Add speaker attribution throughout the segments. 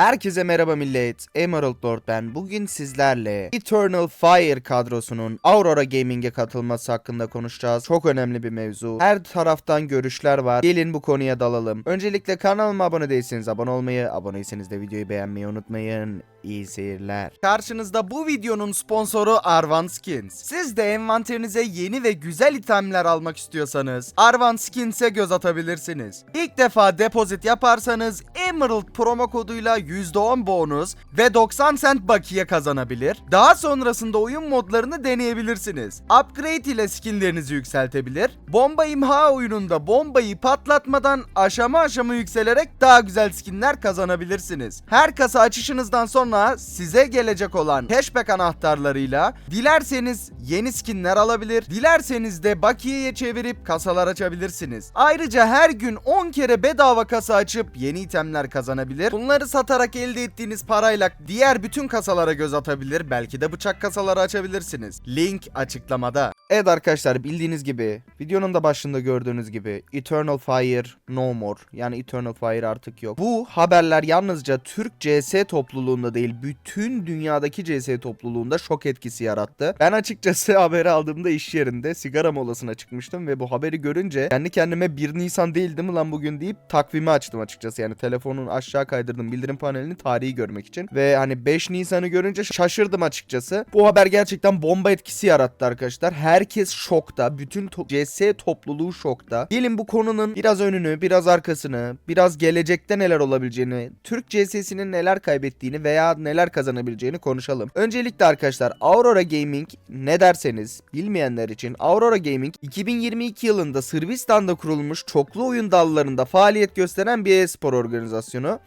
Speaker 1: Herkese merhaba millet. Emerald Lord ben. Bugün sizlerle Eternal Fire kadrosunun Aurora Gaming'e katılması hakkında konuşacağız. Çok önemli bir mevzu. Her taraftan görüşler var. Gelin bu konuya dalalım. Öncelikle kanalıma abone değilseniz abone olmayı, aboneyseniz de videoyu beğenmeyi unutmayın. İyi seyirler. Karşınızda bu videonun sponsoru Arvan Skins. Siz de envanterinize yeni ve güzel itemler almak istiyorsanız Arvan Skins'e göz atabilirsiniz. İlk defa depozit yaparsanız Emerald promo koduyla %10 bonus ve 90 cent bakiye kazanabilir. Daha sonrasında oyun modlarını deneyebilirsiniz. Upgrade ile skinlerinizi yükseltebilir. Bomba imha oyununda bombayı patlatmadan aşama aşama yükselerek daha güzel skinler kazanabilirsiniz. Her kasa açışınızdan sonra size gelecek olan cashback anahtarlarıyla dilerseniz yeni skinler alabilir, dilerseniz de bakiyeye çevirip kasalar açabilirsiniz. Ayrıca her gün 10 kere bedava kasa açıp yeni itemler kazanabilir. Bunları satarak elde ettiğiniz parayla diğer bütün kasalara göz atabilir. Belki de bıçak kasaları açabilirsiniz. Link açıklamada. Evet arkadaşlar bildiğiniz gibi videonun da başında gördüğünüz gibi Eternal Fire no more. Yani Eternal Fire artık yok. Bu haberler yalnızca Türk CS topluluğunda değil bütün dünyadaki CS topluluğunda şok etkisi yarattı. Ben açıkçası haberi aldığımda iş yerinde sigara molasına çıkmıştım ve bu haberi görünce kendi kendime 1 Nisan değildi mi lan bugün deyip takvimi açtım açıkçası. Yani telefonun aşağı kaydırdım bildirim panelini tarihi görmek için. Ve hani 5 Nisan'ı görünce şaşırdım açıkçası. Bu haber gerçekten bomba etkisi yarattı arkadaşlar. Herkes şokta. Bütün to- CS topluluğu şokta. Gelin bu konunun biraz önünü, biraz arkasını, biraz gelecekte neler olabileceğini, Türk CS'sinin neler kaybettiğini veya neler kazanabileceğini konuşalım. Öncelikle arkadaşlar Aurora Gaming ne derseniz bilmeyenler için Aurora Gaming 2022 yılında Sırbistan'da kurulmuş çoklu oyun dallarında faaliyet gösteren bir e-spor organizasyonu.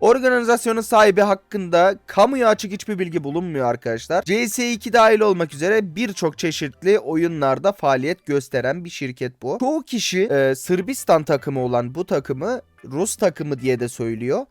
Speaker 1: Organizasyonun sahibi hakkında kamuya açık hiçbir bilgi bulunmuyor arkadaşlar. CS2 dahil olmak üzere birçok çeşitli oyunlarda faaliyet gösteren bir şirket bu. Çoğu kişi e, Sırbistan takımı olan bu takımı Rus takımı diye de söylüyor.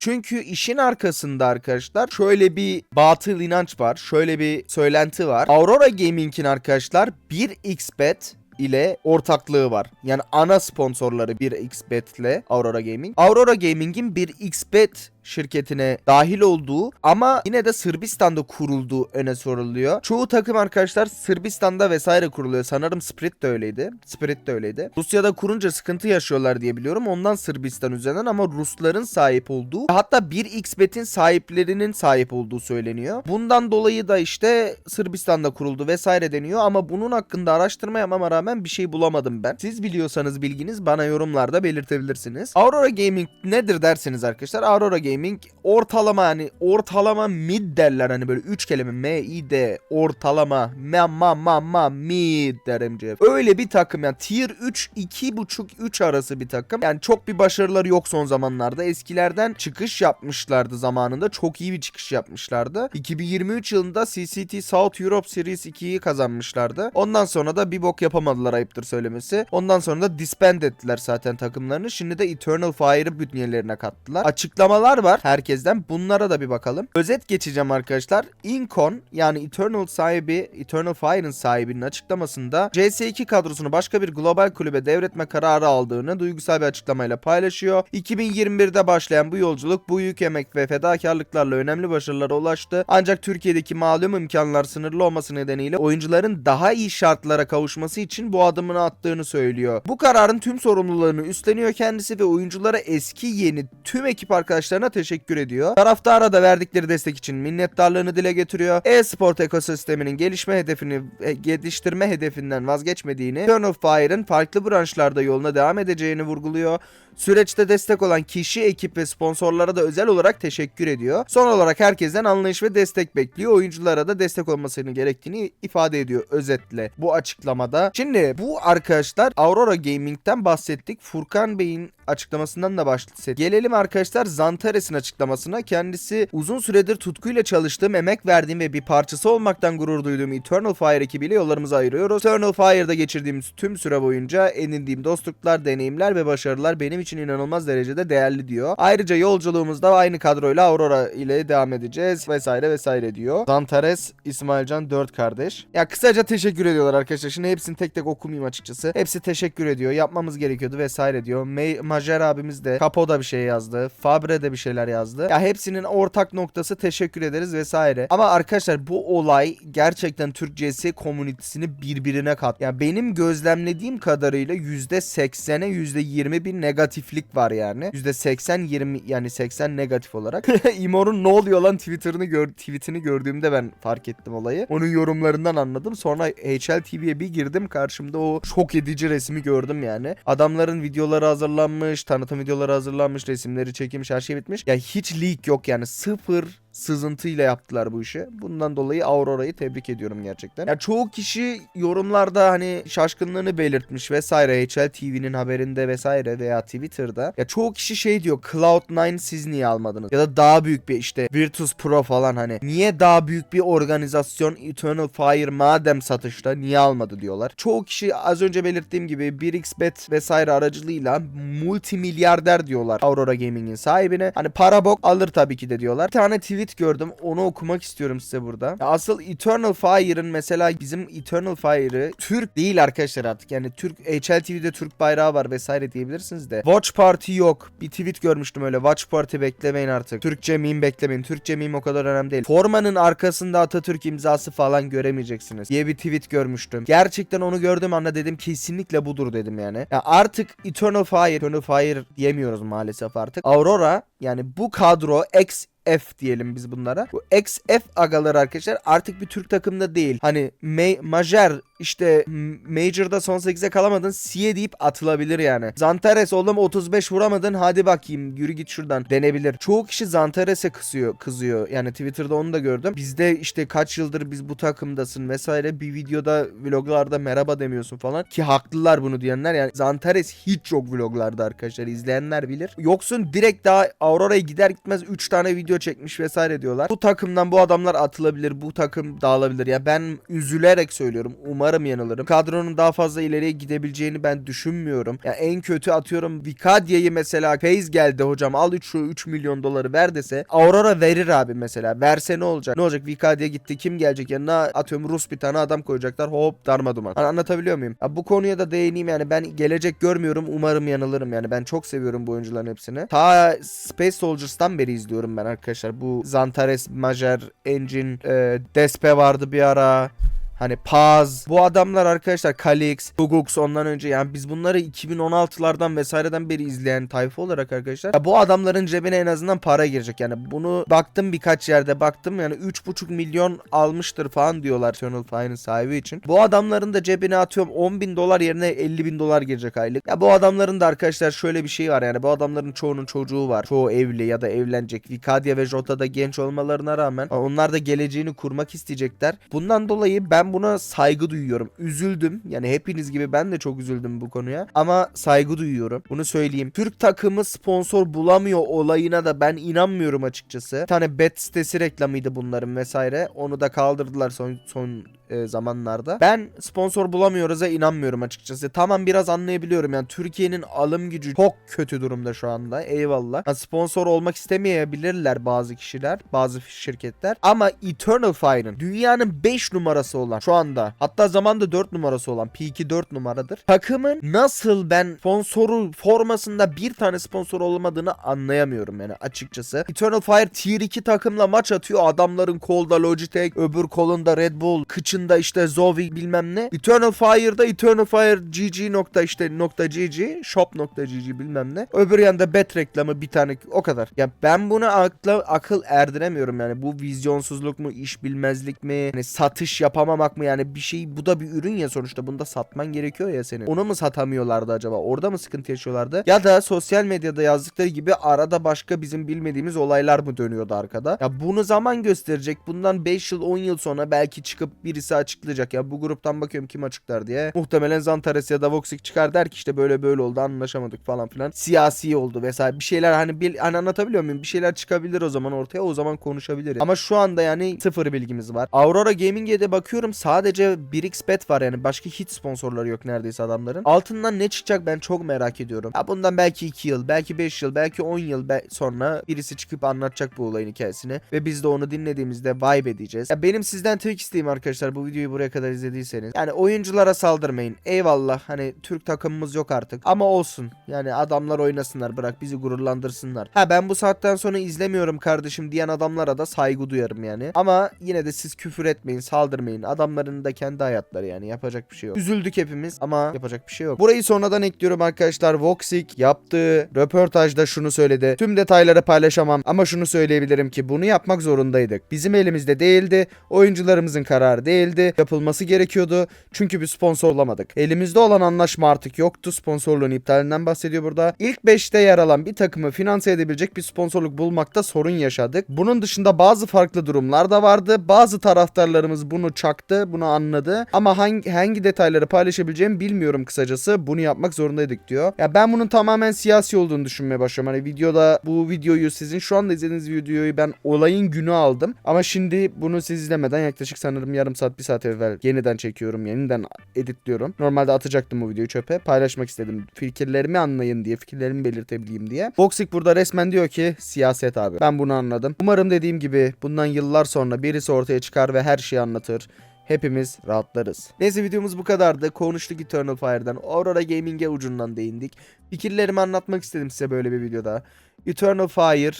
Speaker 1: Çünkü işin arkasında arkadaşlar şöyle bir batıl inanç var. Şöyle bir söylenti var. Aurora Gaming'in arkadaşlar 1xbet ile ortaklığı var. Yani ana sponsorları 1xbet ile Aurora Gaming. Aurora Gaming'in 1xbet şirketine dahil olduğu ama yine de Sırbistan'da kurulduğu öne soruluyor. Çoğu takım arkadaşlar Sırbistan'da vesaire kuruluyor. Sanırım Spirit de öyleydi. Spirit de öyleydi. Rusya'da kurunca sıkıntı yaşıyorlar diye biliyorum. Ondan Sırbistan üzerinden ama Rusların sahip olduğu hatta 1xbet'in sahiplerinin sahip olduğu söyleniyor. Bundan dolayı da işte Sırbistan'da kuruldu vesaire deniyor ama bunun hakkında araştırma yapmama rağmen bir şey bulamadım ben. Siz biliyorsanız bilginiz bana yorumlarda belirtebilirsiniz. Aurora Gaming nedir derseniz arkadaşlar Aurora Gaming ortalama hani ortalama mid derler hani böyle 3 kelime M I D ortalama ma ma ma ma mid derim Cem. Öyle bir takım yani tier 3 2.5 3 arası bir takım. Yani çok bir başarıları yok son zamanlarda. Eskilerden çıkış yapmışlardı zamanında. Çok iyi bir çıkış yapmışlardı. 2023 yılında CCT South Europe Series 2'yi kazanmışlardı. Ondan sonra da bir bok yapamadılar ayıptır söylemesi. Ondan sonra da disband ettiler zaten takımlarını. Şimdi de Eternal Fire'ı bünyelerine kattılar. Açıklamalar var herkesten. Bunlara da bir bakalım. Özet geçeceğim arkadaşlar. Incon yani Eternal sahibi, Eternal Fire'ın sahibinin açıklamasında CS2 kadrosunu başka bir global kulübe devretme kararı aldığını duygusal bir açıklamayla paylaşıyor. 2021'de başlayan bu yolculuk bu büyük emek ve fedakarlıklarla önemli başarılara ulaştı. Ancak Türkiye'deki malum imkanlar sınırlı olması nedeniyle oyuncuların daha iyi şartlara kavuşması için bu adımını attığını söylüyor. Bu kararın tüm sorumluluğunu üstleniyor kendisi ve oyunculara eski yeni tüm ekip arkadaşlarına teşekkür ediyor. Taraftara da verdikleri destek için minnettarlığını dile getiriyor. E-sport ekosisteminin gelişme hedefini e, geliştirme hedefinden vazgeçmediğini, Turn of Fire'ın farklı branşlarda yoluna devam edeceğini vurguluyor. Süreçte destek olan kişi, ekip ve sponsorlara da özel olarak teşekkür ediyor. Son olarak herkesten anlayış ve destek bekliyor. Oyunculara da destek olmasının gerektiğini ifade ediyor özetle bu açıklamada. Şimdi bu arkadaşlar Aurora Gaming'den bahsettik. Furkan Bey'in açıklamasından da bahsettik. Gelelim arkadaşlar Zantares'in açıklamasına. Kendisi uzun süredir tutkuyla çalıştığım, emek verdiğim ve bir parçası olmaktan gurur duyduğum Eternal Fire ekibiyle yollarımızı ayırıyoruz. Eternal Fire'da geçirdiğimiz tüm süre boyunca edindiğim dostluklar, deneyimler ve başarılar benim için için inanılmaz derecede değerli diyor. Ayrıca yolculuğumuzda aynı kadroyla Aurora ile devam edeceğiz vesaire vesaire diyor. Zantares, İsmailcan 4 kardeş. Ya kısaca teşekkür ediyorlar arkadaşlar. Şimdi hepsini tek tek okumayayım açıkçası. Hepsi teşekkür ediyor. Yapmamız gerekiyordu vesaire diyor. May Majer abimiz de Capo da bir şey yazdı. Fabre de bir şeyler yazdı. Ya hepsinin ortak noktası teşekkür ederiz vesaire. Ama arkadaşlar bu olay gerçekten Türk CS komünitesini birbirine kat. Ya benim gözlemlediğim kadarıyla %80'e %20 bir negatiflik var yani. %80 20 yani 80 negatif olarak. İmor'un ne oluyor lan Twitter'ını gör tweetini gördüğümde ben fark ettim olayı. Onun yorumlarından anladım. Sonra HL TV'ye bir girdim. Karşımda o şok edici resmi gördüm yani. Adamların videoları hazırlanmış, tanıtım videoları hazırlanmış, resimleri çekilmiş, her şey bitmiş. Ya hiç leak yok yani. Sıfır sızıntıyla yaptılar bu işi. Bundan dolayı Aurora'yı tebrik ediyorum gerçekten. Ya çoğu kişi yorumlarda hani şaşkınlığını belirtmiş vesaire HL TV'nin haberinde vesaire veya Twitter'da. Ya çoğu kişi şey diyor Cloud9 siz niye almadınız? Ya da daha büyük bir işte Virtus Pro falan hani niye daha büyük bir organizasyon Eternal Fire madem satışta niye almadı diyorlar. Çoğu kişi az önce belirttiğim gibi 1xbet vesaire aracılığıyla multimilyarder diyorlar Aurora Gaming'in sahibine. Hani para bok alır tabii ki de diyorlar. Bir tane tweet gördüm. Onu okumak istiyorum size burada. Ya asıl Eternal Fire'ın mesela bizim Eternal Fire'ı Türk değil arkadaşlar artık. Yani Türk HL TV'de Türk bayrağı var vesaire diyebilirsiniz de. Watch Party yok. Bir tweet görmüştüm öyle. Watch Party beklemeyin artık. Türkçe meme beklemeyin. Türkçe meme o kadar önemli değil. Formanın arkasında Atatürk imzası falan göremeyeceksiniz diye bir tweet görmüştüm. Gerçekten onu gördüğüm anda dedim kesinlikle budur dedim yani. Ya artık Eternal Fire, Eternal Fire diyemiyoruz maalesef artık. Aurora yani bu kadro X F diyelim biz bunlara. Bu XF agaları arkadaşlar artık bir Türk takımda değil. Hani ma- Majer işte Major'da son 8'e kalamadın Siye deyip atılabilir yani. Zantares oğlum 35 vuramadın hadi bakayım yürü git şuradan denebilir. Çoğu kişi Zantares'e kızıyor, kızıyor. Yani Twitter'da onu da gördüm. Bizde işte kaç yıldır biz bu takımdasın vesaire bir videoda vloglarda merhaba demiyorsun falan. Ki haklılar bunu diyenler yani Zantares hiç yok vloglarda arkadaşlar izleyenler bilir. Yoksun direkt daha Aurora'ya gider gitmez 3 tane video çekmiş vesaire diyorlar. Bu takımdan bu adamlar atılabilir. Bu takım dağılabilir. Ya ben üzülerek söylüyorum. Umarım yanılırım. Kadronun daha fazla ileriye gidebileceğini ben düşünmüyorum. Ya en kötü atıyorum Vikadia'yı mesela Feyz geldi hocam al 3 şu 3 milyon doları ver dese Aurora verir abi mesela. Verse ne olacak? Ne olacak? Vikadia gitti. Kim gelecek yanına? Atıyorum Rus bir tane adam koyacaklar. Hop darmaduman. Hani anlatabiliyor muyum? Ya bu konuya da değineyim yani ben gelecek görmüyorum. Umarım yanılırım yani. Ben çok seviyorum bu oyuncuların hepsini. Ta Space Soldiers'tan beri izliyorum ben arkadaşlar. Bu Zantares, Majer, Engine, e, Despe vardı bir ara. Hani Paz. Bu adamlar arkadaşlar Kalix, Gugux ondan önce yani biz bunları 2016'lardan vesaireden beri izleyen tayfa olarak arkadaşlar. Ya bu adamların cebine en azından para girecek. Yani bunu baktım birkaç yerde baktım yani 3,5 milyon almıştır falan diyorlar Eternal Fire'ın sahibi için. Bu adamların da cebine atıyorum 10 bin dolar yerine 50 bin dolar girecek aylık. Ya bu adamların da arkadaşlar şöyle bir şey var yani bu adamların çoğunun çocuğu var. Çoğu evli ya da evlenecek. Vikadia ve Jota da genç olmalarına rağmen onlar da geleceğini kurmak isteyecekler. Bundan dolayı ben buna saygı duyuyorum. Üzüldüm. Yani hepiniz gibi ben de çok üzüldüm bu konuya. Ama saygı duyuyorum. Bunu söyleyeyim. Türk takımı sponsor bulamıyor olayına da ben inanmıyorum açıkçası. Bir tane bet sitesi reklamıydı bunların vesaire. Onu da kaldırdılar son son e, zamanlarda. Ben sponsor bulamıyoruz'a inanmıyorum açıkçası. Tamam biraz anlayabiliyorum yani Türkiye'nin alım gücü çok kötü durumda şu anda. Eyvallah. Ha, sponsor olmak istemeyebilirler bazı kişiler, bazı şirketler. Ama Eternal Fire'ın dünyanın 5 numarası olan şu anda hatta zamanda 4 numarası olan P2 4 numaradır. Takımın nasıl ben sponsoru formasında bir tane sponsor olmadığını anlayamıyorum yani açıkçası. Eternal Fire Tier 2 takımla maç atıyor. Adamların kolda Logitech, öbür kolunda Red Bull, kıçında işte Zovi bilmem ne. Eternal Fire'da Eternal Fire GG nokta işte nokta GG, shop nokta GG bilmem ne. Öbür yanda bet reklamı bir tane o kadar. Ya ben buna akla akıl erdiremiyorum yani. Bu vizyonsuzluk mu, iş bilmezlik mi, hani satış yapamamak mı yani bir şey bu da bir ürün ya sonuçta bunda satman gerekiyor ya senin. Onu mu satamıyorlardı acaba? Orada mı sıkıntı yaşıyorlardı? Ya da sosyal medyada yazdıkları gibi arada başka bizim bilmediğimiz olaylar mı dönüyordu arkada? Ya bunu zaman gösterecek. Bundan 5 yıl 10 yıl sonra belki çıkıp birisi açıklayacak ya bu gruptan bakıyorum kim açıklar diye. Muhtemelen Zantares ya da Voxic çıkar der ki işte böyle böyle oldu anlaşamadık falan filan. Siyasi oldu vesaire bir şeyler hani, bil, hani anlatabiliyor muyum? Bir şeyler çıkabilir o zaman ortaya o zaman konuşabiliriz. Ama şu anda yani sıfır bilgimiz var. Aurora Gaming'e de bakıyorum sadece 1xbet var yani başka hiç sponsorları yok neredeyse adamların. Altından ne çıkacak ben çok merak ediyorum. Ya bundan belki 2 yıl, belki 5 yıl, belki 10 yıl be- sonra birisi çıkıp anlatacak bu olayın hikayesini ve biz de onu dinlediğimizde vibe edeceğiz. Ya benim sizden tek isteğim arkadaşlar bu videoyu buraya kadar izlediyseniz. Yani oyunculara saldırmayın. Eyvallah hani Türk takımımız yok artık ama olsun. Yani adamlar oynasınlar bırak bizi gururlandırsınlar. Ha ben bu saatten sonra izlemiyorum kardeşim diyen adamlara da saygı duyarım yani. Ama yine de siz küfür etmeyin, saldırmayın. Adamların da kendi hayatları yani yapacak bir şey yok. Üzüldük hepimiz ama yapacak bir şey yok. Burayı sonradan ekliyorum arkadaşlar. Voxic yaptığı röportajda şunu söyledi. Tüm detayları paylaşamam ama şunu söyleyebilirim ki bunu yapmak zorundaydık. Bizim elimizde değildi. Oyuncularımızın kararı değildi. Yapılması gerekiyordu. Çünkü bir sponsor olamadık. Elimizde olan anlaşma artık yoktu. Sponsorluğun iptalinden bahsediyor burada. İlk 5'te yer alan bir takımı finanse edebilecek bir sponsorluk bulmakta sorun yaşadık. Bunun dışında bazı farklı durumlar da vardı. Bazı taraftarlarımız bunu çaktı, bunu anladı. Ama hangi hangi detayları paylaşabileceğimi bilmiyorum kısacası. Bunu yapmak zorundaydık diyor. Ya ben bunun tamamen siyasi olduğunu düşünmeye başlıyorum. Hani videoda bu videoyu sizin şu anda izlediğiniz videoyu ben olayın günü aldım. Ama şimdi bunu siz izlemeden yaklaşık sanırım yarım saat bir saat evvel yeniden çekiyorum. Yeniden editliyorum. Normalde atacaktım bu videoyu çöpe. Paylaşmak istedim. Fikirlerimi anlayın diye, fikirlerimi belirtebileyim diye. Voxic burada resmen diyor ki siyaset abi. Ben bunu anladım. Umarım dediğim gibi bundan yıllar sonra birisi ortaya çıkar ve her şeyi anlatır. Hepimiz rahatlarız. Neyse videomuz bu kadardı. Konuştuk Eternal Fire'dan. Aurora Gaming'e ucundan değindik. Fikirlerimi anlatmak istedim size böyle bir videoda. Eternal Fire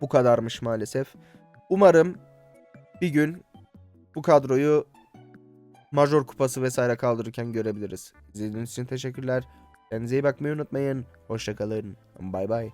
Speaker 1: bu kadarmış maalesef. Umarım bir gün bu kadroyu Major kupası vesaire kaldırırken görebiliriz. İzlediğiniz için teşekkürler. Kendinize iyi bakmayı unutmayın. Hoşçakalın. Bay bay.